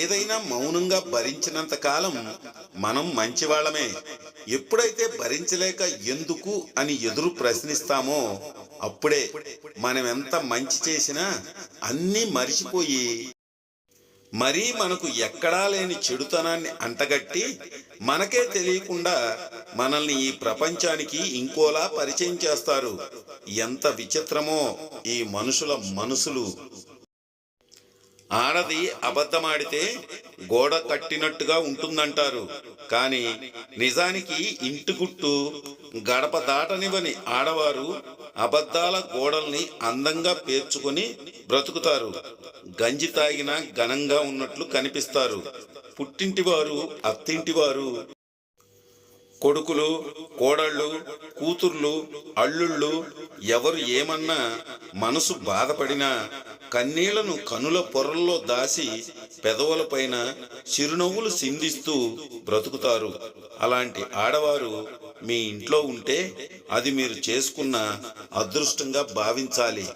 ఏదైనా మౌనంగా భరించినంత కాలం మనం మంచివాళ్ళమే. ఎప్పుడైతే భరించలేక ఎందుకు అని ఎదురు ప్రశ్నిస్తామో అప్పుడే మనం ఎంత మంచి చేసినా అన్నీ మరిచిపోయి మరీ మనకు ఎక్కడా లేని చెడుతనాన్ని అంటగట్టి మనకే తెలియకుండా మనల్ని ఈ ప్రపంచానికి ఇంకోలా పరిచయం చేస్తారు. ఎంత విచిత్రమో ఈ మనుషుల మనసులు. ఆడది అబద్ధమాడితే గోడ కట్టినట్టుగా ఉంటుందంటారు. కానీ నిజానికి ఇంటి గుట్టు గడప దాటనివని ఆడవారు అబద్ధాల గోడల్ని అందంగా పేర్చుకొని బ్రతుకుతారు. గంజి తాగిన ఘనంగా ఉన్నట్లు కనిపిస్తారు. పుట్టింటివారు అత్తింటివారు కొడుకులు కోడళ్ళు కూతుర్లు అల్లుళ్ళు ఎవరు ఏమన్నా మనసు బాధపడినా కన్నీళ్ళను కనుల పొరల్లో దాసి పెదవులపైన చిరునవ్వులు సింధిస్తూ బ్రతుకుతారు. అలాంటి ఆడవారు మీ ఇంట్లో ఉంటే అది మీరు చేసుకున్న అదృష్టంగా భావించాలి.